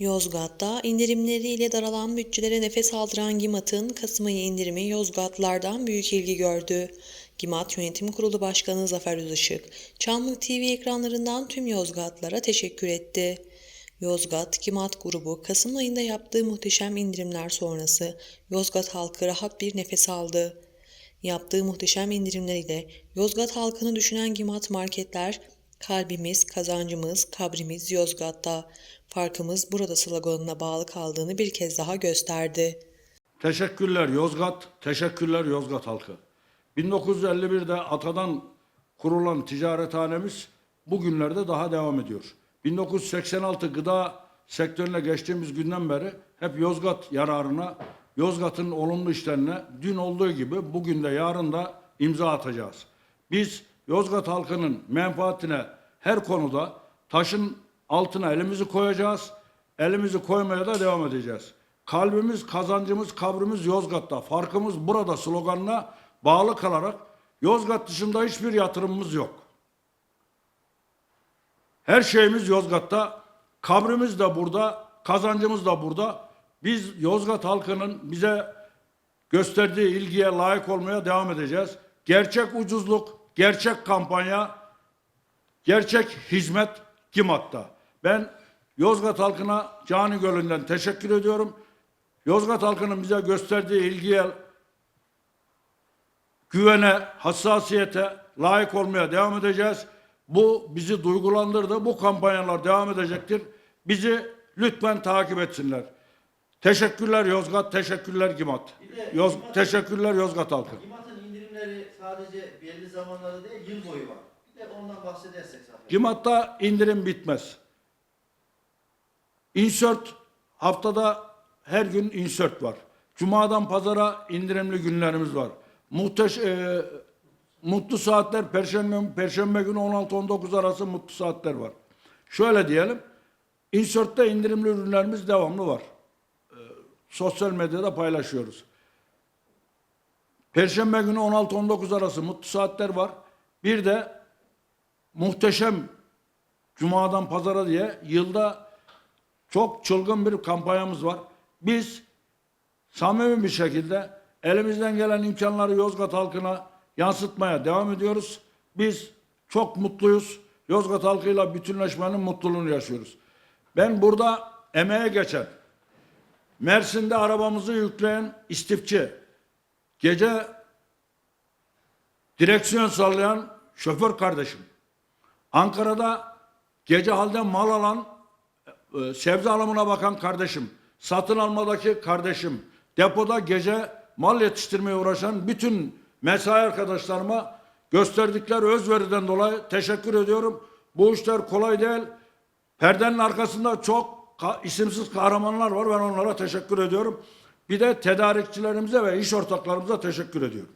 Yozgat'ta indirimleriyle daralan bütçelere nefes aldıran Gimat'ın Kasım ayı indirimi Yozgatlardan büyük ilgi gördü. Gimat Yönetim Kurulu Başkanı Zafer Özışık, Çamlık TV ekranlarından tüm Yozgatlara teşekkür etti. Yozgat Gimat grubu Kasım ayında yaptığı muhteşem indirimler sonrası Yozgat halkı rahat bir nefes aldı. Yaptığı muhteşem indirimleriyle Yozgat halkını düşünen Gimat marketler kalbimiz, kazancımız, kabrimiz Yozgat'ta. Farkımız burada sloganına bağlı kaldığını bir kez daha gösterdi. Teşekkürler Yozgat, teşekkürler Yozgat halkı. 1951'de atadan kurulan ticarethanemiz bugünlerde daha devam ediyor. 1986 gıda sektörüne geçtiğimiz günden beri hep Yozgat yararına, Yozgat'ın olumlu işlerine dün olduğu gibi bugün de yarın da imza atacağız. Biz Yozgat halkının menfaatine her konuda taşın altına elimizi koyacağız. Elimizi koymaya da devam edeceğiz. Kalbimiz, kazancımız, kabrimiz Yozgat'ta. Farkımız burada sloganına bağlı kalarak Yozgat dışında hiçbir yatırımımız yok. Her şeyimiz Yozgat'ta. Kabrimiz de burada, kazancımız da burada. Biz Yozgat halkının bize gösterdiği ilgiye layık olmaya devam edeceğiz. Gerçek ucuzluk, gerçek kampanya, gerçek hizmet Gimat'ta. Ben Yozgat halkına cani gönülden teşekkür ediyorum. Yozgat halkının bize gösterdiği ilgiye, güvene, hassasiyete layık olmaya devam edeceğiz. Bu bizi duygulandırdı. Bu kampanyalar devam edecektir. Bizi lütfen takip etsinler. Teşekkürler Yozgat, teşekkürler Gimat. Yoz, teşekkürler Yozgat halkı. Sadece belli zamanlarda değil, yıl boyu var. Bir de ondan bahsedersek zaten. Gimat'ta indirim bitmez. Insert haftada her gün insert var. Cuma'dan pazara indirimli günlerimiz var. Muhteş, e, mutlu saatler perşembe, perşembe günü 16-19 arası mutlu saatler var. Şöyle diyelim. Insert'te indirimli ürünlerimiz devamlı var. E, sosyal medyada paylaşıyoruz. Perşembe günü 16-19 arası mutlu saatler var. Bir de muhteşem Cuma'dan pazara diye yılda çok çılgın bir kampanyamız var. Biz samimi bir şekilde elimizden gelen imkanları Yozgat halkına yansıtmaya devam ediyoruz. Biz çok mutluyuz. Yozgat halkıyla bütünleşmenin mutluluğunu yaşıyoruz. Ben burada emeğe geçen, Mersin'de arabamızı yükleyen istifçi, gece direksiyon sallayan şoför kardeşim, Ankara'da gece halde mal alan, e, sebze alımına bakan kardeşim, satın almadaki kardeşim, depoda gece mal yetiştirmeye uğraşan bütün mesai arkadaşlarıma gösterdikleri özveriden dolayı teşekkür ediyorum. Bu işler kolay değil. Perdenin arkasında çok isimsiz kahramanlar var. Ben onlara teşekkür ediyorum. Bir de tedarikçilerimize ve iş ortaklarımıza teşekkür ediyorum.